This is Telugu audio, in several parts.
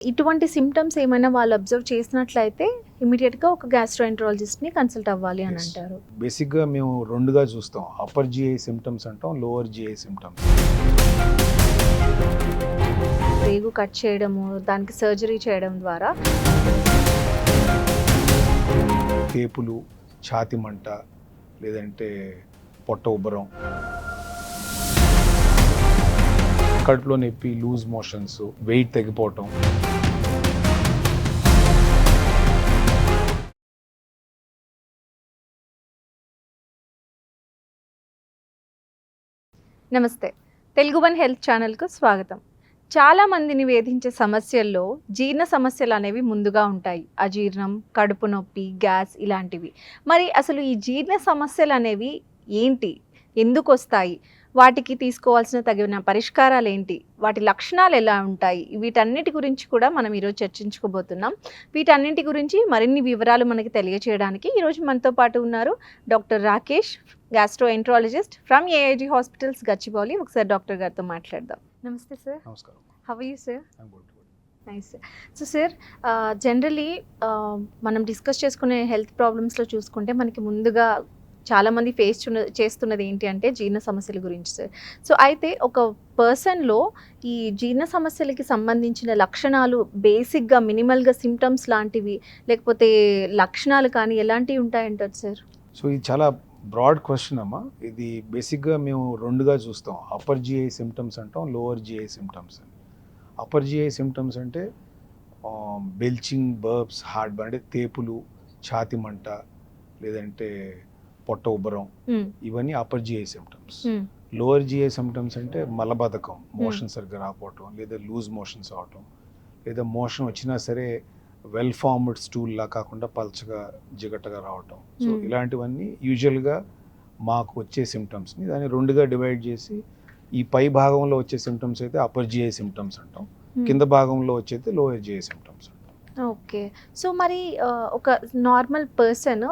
ఇటువంటి సిమ్టమ్స్ ఏమైనా వాళ్ళు అబ్జర్వ్ చేసినట్లయితే ఇమీడియట్గా ఒక గ్యాస్ట్రోఎంట్రాలజిస్ట్ని కన్సల్ట్ అవ్వాలి అని. అంటారు. బేసిక్గా మేము రెండుగా చూస్తాం. అప్పర్ జిఐ సిమ్టమ్స్ అంటాం లోవర్ జిఐ సిమ్టమ్స్ రేగు కట్ చేయడము దానికి సర్జరీ చేయడం ద్వారా తేపులు ఛాతి మంట లేదంటే పొట్ట ఉబ్బరం. కడుపులో నొప్పి లూజ్ మోషన్స్ వెయిట్ తగ్గిపోవటం నమస్తే. తెలుగు వన్ హెల్త్ ఛానల్కు స్వాగతం. చాలా మందిని వేధించే సమస్యల్లో జీర్ణ సమస్యలు అనేవి ముందుగా ఉంటాయి. అజీర్ణం కడుపు నొప్పి గ్యాస్ ఇలాంటివి. మరి అసలు ఈ జీర్ణ సమస్యలు అనేవి ఏంటి? ఎందుకు వస్తాయి? వాటికి తీసుకోవాల్సిన తగిన పరిష్కారాలు ఏంటి వాటి లక్షణాలు ఎలా ఉంటాయి? వీటన్నిటి గురించి కూడా మనం ఈరోజు చర్చించుకోబోతున్నాం. వీటన్నిటి గురించి మరిన్ని వివరాలు మనకి తెలియచేయడానికి ఈరోజు మనతో పాటు ఉన్నారు doctor Rakesh gastroenterologist from AIG hospitals Gachibowli. ఒకసారి డాక్టర్ గారితో మాట్లాడదాం. నమస్తే సార్. నమస్కారం. How you sir. Nice so sir generally మనం డిస్కస్ చేసుకునే హెల్త్ ప్రాబ్లమ్స్లో చూసుకుంటే మనకి ముందుగా చాలామంది ఫేస్ చేస్తున్నది ఏంటి అంటే జీర్ణ సమస్యల గురించి సార్ సో అయితే ఒక పర్సన్లో ఈ జీర్ణ సమస్యలకి సంబంధించిన లక్షణాలు బేసిక్గా మినిమల్గా సిమ్టమ్స్ లాంటివి లేకపోతే లక్షణాలు కానీ ఎలాంటివి ఉంటాయంటారు సార్ సో ఇది చాలా బ్రాడ్ క్వశ్చన్ అమ్మా. ఇది బేసిక్గా మేము రెండుగా చూస్తాం. అప్పర్ జిఐ సిమ్టమ్స్ అంటాం లోవర్ జిఐ సిమ్టమ్స్ అని. అప్పర్ జిఐ సిమ్టమ్స్ అంటే బెల్చింగ్ బర్బ్స్ హార్ట్ బర్న్ అంటే తేపులు ఛాతి మంట లేదంటే పొట్ట ఉబ్బరం. ఇవన్నీ upper GI symptoms. Lower GI symptoms అంటే మలబద్ధకం మోషన్ సరిగ్గా రాకపోవటం లేదా లూజ్ మోషన్స్ అవటం లేదా మోషన్ వచ్చినా సరే వెల్ ఫార్మ్డ్ స్టూల్ లా కాకుండా పల్చగా జిగటగా రావటం సో. ఇలాంటివన్నీ యూజువల్గా మాకు వచ్చే సిమ్టమ్స్ని దాన్ని రెండుగా డివైడ్ చేసి ఈ పై భాగంలో వచ్చే సిమ్టమ్స్ అయితే అప్పర్ జిఐ సిమ్టమ్స్ అంటాం. కింద భాగంలో వచ్చేది లోయర్ జిఐ సిమ్టమ్స్ అంటాం ఓకే సో మరి ఒక నార్మల్ పర్సన్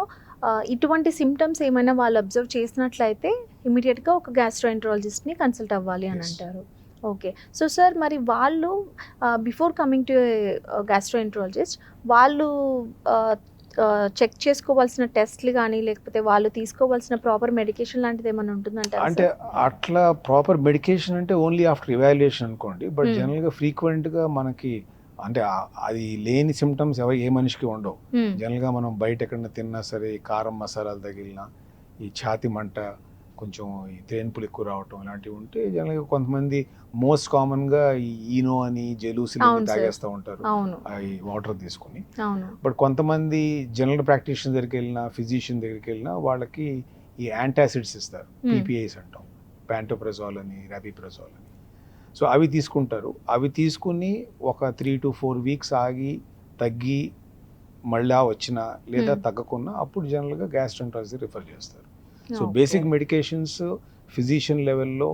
ఇటువంటి సిమ్టమ్స్ ఏమైనా వాళ్ళు అబ్జర్వ్ చేసినట్లయితే ఇమీడియట్గా ఒక గ్యాస్ట్రోఎంట్రాలజిస్ట్ని కన్సల్ట్ అవ్వాలి అని. అంటారు ఓకే సో సార్ మరి వాళ్ళు బిఫోర్ కమింగ్ టు గ్యాస్ట్రోఎంట్రాలజిస్ట్ వాళ్ళు చెక్ చేసుకోవాల్సిన టెస్ట్లు కానీ లేకపోతే వాళ్ళు తీసుకోవాల్సిన ప్రాపర్ మెడికేషన్ లాంటిది ఏమైనా ఉంటుందంటారా అంటే అట్లా ప్రాపర్ మెడికేషన్ అంటే ఓన్లీ ఆఫ్టర్ ఇవాల్యుయేషన్ అనుకోండి బట్. జనరల్గా ఫ్రీక్వెంట్గా మనకి అంటే అది లేని సిమ్టమ్స్ ఎవరు ఏ మనిషికి ఉండవు. జనరల్గా మనం బయట ఎక్కడైనా తిన్నా సరే ఈ కారం మసాలాలు తగిలిన ఈ ఛాతి మంట కొంచెం ఈ తేన్పులు ఎక్కువ రావటం ఇలాంటివి ఉంటే జనరల్గా కొంతమంది మోస్ట్ కామన్గా ఈ ఈనో అని సార్. తాగేస్తూ ఉంటారు. ఈ వాటర్ తీసుకుని. బట్ కొంతమంది జనరల్ ప్రాక్టీషియన్ దగ్గరికి వెళ్ళినా ఫిజిషియన్ దగ్గరికి వెళ్ళినా వాళ్ళకి ఈ యాంటాసిడ్స్ ఇస్తారు. పీపీఐస్ అంటాం. ప్యాంటోప్రెజాల్ అని రాబిప్రెజాల్ అని. సో అవి తీసుకుంటారు అవి తీసుకుని ఒక త్రీ టు ఫోర్ వీక్స్ ఆగి తగ్గి మళ్ళా వచ్చినా లేదా Hmm. తగ్గకున్నా అప్పుడు జనరల్గా గ్యాస్ట్రంటాలజీ రిఫర్ చేస్తారు సో. బేసిక్ మెడికేషన్స్ ఫిజిషియన్ లెవెల్లో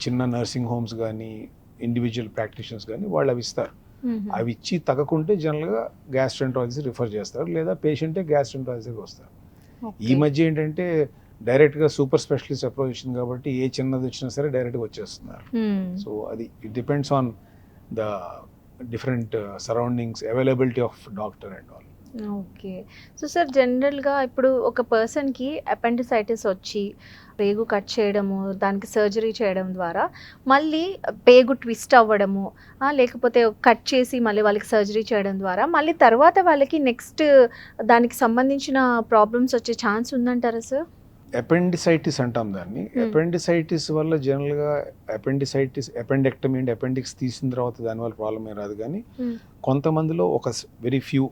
చిన్న నర్సింగ్ హోమ్స్ కానీ ఇండివిజువల్ ప్రాక్టీషనర్స్ కానీ వాళ్ళు అవి ఇస్తారు. అవి ఇచ్చి తగ్గకుంటే జనరల్గా గ్యాస్ట్రెంటాలజీ రిఫర్ చేస్తారు లేదా పేషెంటే గ్యాస్ట్రెంటాలజీకి వస్తారు ఈ. మధ్య ఏంటంటే డైరెక్ట్గా సూపర్ స్పెషలిస్ట్ అప్రోచ్ కాబట్టి ఏ చిన్నది వచ్చినా సరే డైరెక్ట్గా వచ్చేస్తున్నారు. సో అది it depends on the different surroundings availability of doctor and all. Okay. So sir జనరల్గా ఇప్పుడు ఒక పర్సన్కి అపెండిసైటిస్ వచ్చి పేగు కట్ చేయడము దానికి సర్జరీ చేయడం ద్వారా మళ్ళీ పేగు ట్విస్ట్ అవ్వడము లేకపోతే కట్ చేసి మళ్ళీ వాళ్ళకి సర్జరీ చేయడం ద్వారా మళ్ళీ తర్వాత వాళ్ళకి నెక్స్ట్ దానికి సంబంధించిన ప్రాబ్లమ్స్ వచ్చే ఛాన్స్ ఉందంటారా సార్? అపెండిసైటిస్ అంటాం దాన్ని. అపెండిసైటిస్ వల్ల జనరల్గా అపెండిసైటిస్ అపెండెక్టమీ అంటే అపెండిక్స్ తీసిన తర్వాత దానివల్ల ప్రాబ్లం ఏం రాదు కానీ. కొంతమందిలో ఒక very few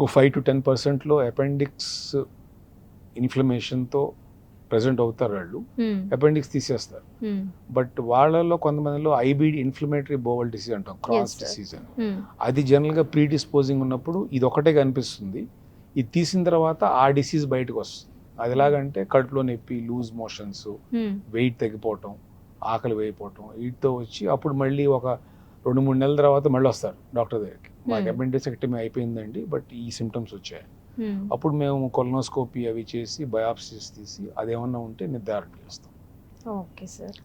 oh five to ten పర్సెంట్లో అపెండిక్స్ ఇన్ఫ్లమేషన్తో ప్రజెంట్ అవుతారు వాళ్ళు. అపెండిక్స్ తీసేస్తారు. బట్ వాళ్ళలో కొంతమందిలో ఐబీడి ఇన్ఫ్లమేటరీ బోవల్ డిసీజ్ అంటాం క్రాస్. డిసీజ్ అని. అది జనరల్గా ప్రీ డిస్పోజింగ్ ఉన్నప్పుడు ఇది ఒకటే కనిపిస్తుంది ఇది తీసిన తర్వాత ఆ డిసీజ్ బయటకు వస్తుంది అది ఎలాగంటే కడుపులో నొప్పి లూజ్ మోషన్స్ Hmm. వెయిట్ తగ్గిపోవటం ఆకలి వేయిపోవటం వీటితో వచ్చి అప్పుడు మళ్ళీ ఒక రెండు మూడు నెలల తర్వాత మళ్ళీ వస్తారు డాక్టర్ దగ్గరికి మాకు Hmm. అపెండిసెక్టమీ అయిపోయిందండి బట్ ఈ సిమ్టమ్స్ వచ్చాయి Hmm. అప్పుడు మేము కొలనోస్కోపీ అవి చేసి బయాప్సీస్ తీసి అదేమన్నా ఉంటే నిర్ధారణ చేస్తాం ఓకే సార్